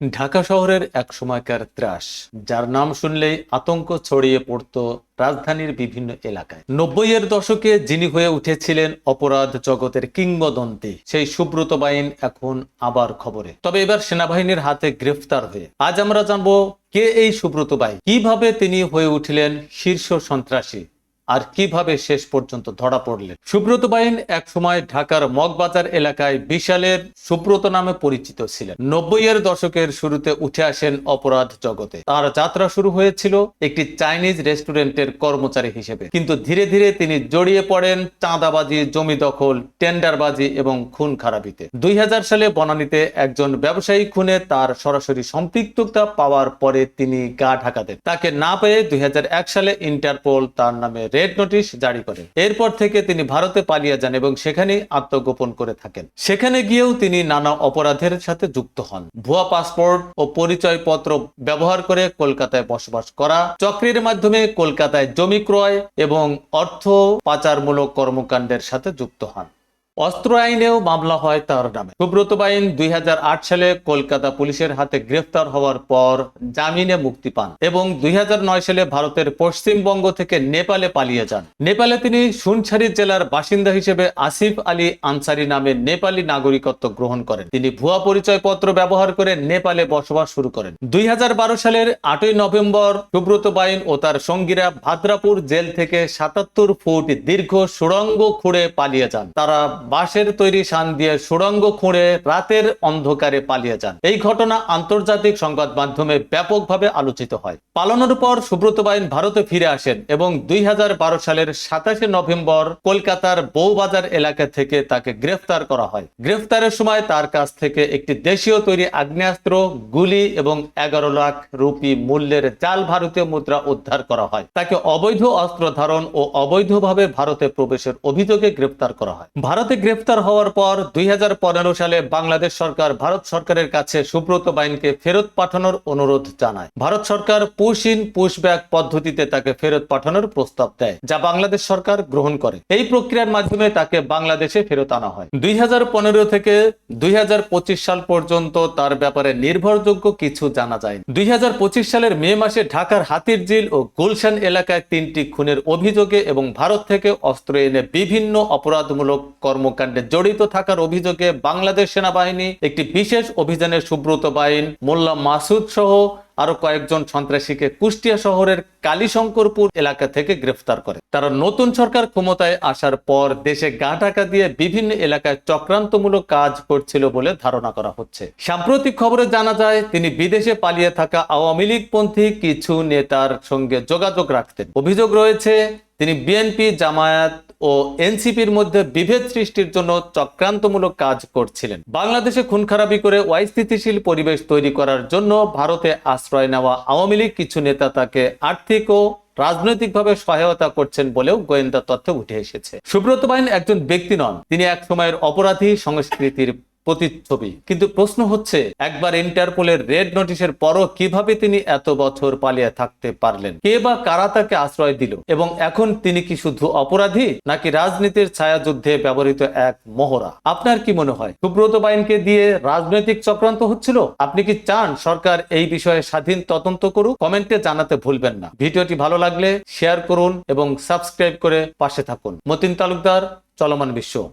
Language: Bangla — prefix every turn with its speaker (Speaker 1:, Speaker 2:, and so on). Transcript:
Speaker 1: ঢাকা শহরের এক সময়কার ত্রাস, যার নাম শুনলেই আতঙ্ক ছড়িয়ে পড়ত রাজধানীর বিভিন্ন এলাকায়। নব্বইয়ের দশকে যিনি হয়ে উঠেছিলেন অপরাধ জগতের কিংবদন্তি, সেই সুব্রত বাইন এখন আবার খবরে। তবে এবার সেনাবাহিনীর হাতে গ্রেফতার হয়ে আজ আমরা জানব কে এই সুব্রত বাই কীভাবে তিনি হয়ে উঠলেন শীর্ষ সন্ত্রাসী আর কীভাবে শেষ পর্যন্ত ধরা পড়লেন? সুব্রত বাইন এক সময় ঢাকার মগবাজার এলাকায় বিশালের সুব্রত নামে পরিচিত ছিলেন। নব্বই এর দশকের শুরুতে উঠে আসেন অপরাধ জগতে। তার যাত্রা শুরু হয়েছিল একটি চাইনিজ রেস্টুরেন্টের কর্মচারী হিসেবে। কিন্তু ধীরে ধীরে তিনি জড়িয়ে পড়েন চাঁদাবাজি, জমি দখল, টেন্ডারবাজি এবং খুন খারাপিতে। দুই হাজার সালে বনানীতে একজন ব্যবসায়ী খুনে তার সরাসরি সম্পৃক্ততা পাওয়ার পরে তিনি গা ঢাকা দেন। তাকে না পেয়ে দুই হাজার এক সালে ইন্টারপোল তার নামে রেড নোটিশ জারি করে এরপর থেকে তিনি ভারতে পালিয়ে যান এবং সেখানেই আত্মগোপন করে থাকেন। সেখানে গিয়েও তিনি নানা অপরাধের সাথে যুক্ত হন। ভুয়া পাসপোর্ট ও পরিচয় পত্র ব্যবহার করে কলকাতায় বসবাস করা, চক্রের মাধ্যমে কলকাতায় জমি ক্রয় এবং অর্থ পাচারমূলক কর্মকাণ্ডের সাথে যুক্ত হন। অস্ত্র আইনেও মামলা হয় তার নামে। সুব্রত বাইন দুই সালে কলকাতা পুলিশের হাতে গ্রেফতার হওয়ার পর জামিনে মুক্তি পান এবং দুই হাজার নয় সালে ভারতের পশ্চিমবঙ্গ থেকে নেপালে পালিয়ে যান। নেপালে তিনি সুনছারি জেলার বাসিন্দা হিসেবে আসিফ আলী আনসারি নামে নেপালি নাগরিকত্ব গ্রহণ করেন। তিনি ভুয়া পরিচয়পত্র ব্যবহার করে নেপালে বসবাস শুরু করেন। দুই হাজার বারো সালের আটই নভেম্বর সুব্রত বাইন ও তার সঙ্গীরা ভাদ্রাপুর জেল থেকে সাতাত্তর ফুট দীর্ঘ সুড়ঙ্গ খুঁড়ে পালিয়ে যান। তারা বাঁশের তৈরি শান দিয়ে সুড়ঙ্গ খুঁড়ে রাতের অন্ধকারে পালিয়ে যান। এই ঘটনা আন্তর্জাতিক সংবাদ মাধ্যমে ব্যাপকভাবে আলোচিত হয়। পালানোর পর সুব্রত বাইন ভারতে ফিরে আসেন এবং দুই সালের সাতাশে নভেম্বর কলকাতার বউবাজার এলাকা থেকে তাকে গ্রেফতার করা হয়। গ্রেফতারের সময় তার কাছ থেকে একটি দেশীয় তৈরি আগ্নেয়াস্ত্র, গুলি এবং এগারো লাখ রুপি মূল্যের জাল ভারতীয় মুদ্রা উদ্ধার করা হয়। তাকে অবৈধ অস্ত্র ধারণ ও অবৈধভাবে ভারতে প্রবেশের অভিযোগে গ্রেফতার করা হয়। ভারতে গ্রেফতার হওয়ার পর দুই হাজার পনেরো সালে বাংলাদেশ সরকার ভারত সরকারের কাছে সুব্রত বাইনকে ফেরত পাঠানোর অনুরোধ জানায়। ভারত সরকার পুশ ইন, পুশ ব্যাক পদ্ধতিতে তাকে ফেরত পাঠানোর প্রস্তাব দেয়, যা বাংলাদেশ সরকার গ্রহণ করে। এই প্রক্রিয়ার মাধ্যমে তাকে বাংলাদেশে ফেরত আনা হয়। দুই থেকে দুই হাজার পঁচিশ সাল পর্যন্ত তার ব্যাপারে নির্ভরযোগ্য কিছু জানা যায় দুই হাজার পঁচিশ সালের মে মাসে ঢাকার হাতির হাতিরঝিল ও গুলশান এলাকায় তিনটি খুনের অভিযোগে এবং ভারত থেকে অস্ত্র এনে বিভিন্ন অপরাধমূলক কর্মকাণ্ডে জড়িত থাকার অভিযোগে বাংলাদেশ সেনাবাহিনী একটি বিশেষ অভিযানের সুব্রত বাইন মোল্লা মাসুদ সহ আরও কয়েকজন সন্ত্রাসীকে কুষ্টিয়া শহরের কালীশঙ্করপুর এলাকা থেকে গ্রেফতার করে। তারা নতুন সরকার ক্ষমতায় আসার পর দেশে গা টাকা দিয়ে বিভিন্ন এলাকায় চক্রান্তমূলক কাজ করছিল বলে ধারণা করা হচ্ছে। সাম্প্রতিক খবরে জানা যায়, তিনি বিদেশে পালিয়ে থাকা আওয়ামী লীগপন্থী কিছু নেতার সঙ্গে যোগাযোগ রাখতেন। অভিযোগ রয়েছে, তিনি বিএনপি জামায়াত ও এনসিপির মধ্যে বিভেদ সৃষ্টির জন্য চক্রান্তমূলক কাজ করছিলেন। বাংলাদেশে খুন খারাপি করে অস্থিতিশীল পরিবেশ তৈরি করার জন্য ভারতে আশ্রয় নেওয়া আওয়ামী লীগ কিছু নেতা তাকে আর্থিক ও রাজনৈতিকভাবে সহায়তা করছেন বলেও গোয়েন্দা তথ্য উঠে এসেছে। সুব্রত বাইন একজন ব্যক্তি নন, তিনি এক সময়ের অপরাধী সংস্কৃতির প্রতিচ্ছবি। কিন্তু প্রশ্ন হচ্ছে, একবার ইন্টারপোলের রেড নোটিশের পরও কীভাবে তিনি এত বছর পালিয়ে থাকতে পারলেন? কে বা কারা তাকে আশ্রয় দিল? এবং এখন তিনি কি শুধু অপরাধী, নাকি রাজনীতির ছায়াযুদ্ধে ব্যবহৃত এক মহড়া আপনার কি মনে হয়? সুব্রত বাইনকে দিয়ে রাজনৈতিক চক্রান্ত হচ্ছিল? আপনি কি চান সরকার এই বিষয়ে স্বাধীন তদন্ত করুক? কমেন্টে জানাতে ভুলবেন না। ভিডিওটি ভালো লাগলে শেয়ার করুন এবং সাবস্ক্রাইব করে পাশে থাকুন। মতিন তালুকদার, চলমান বিশ্ব।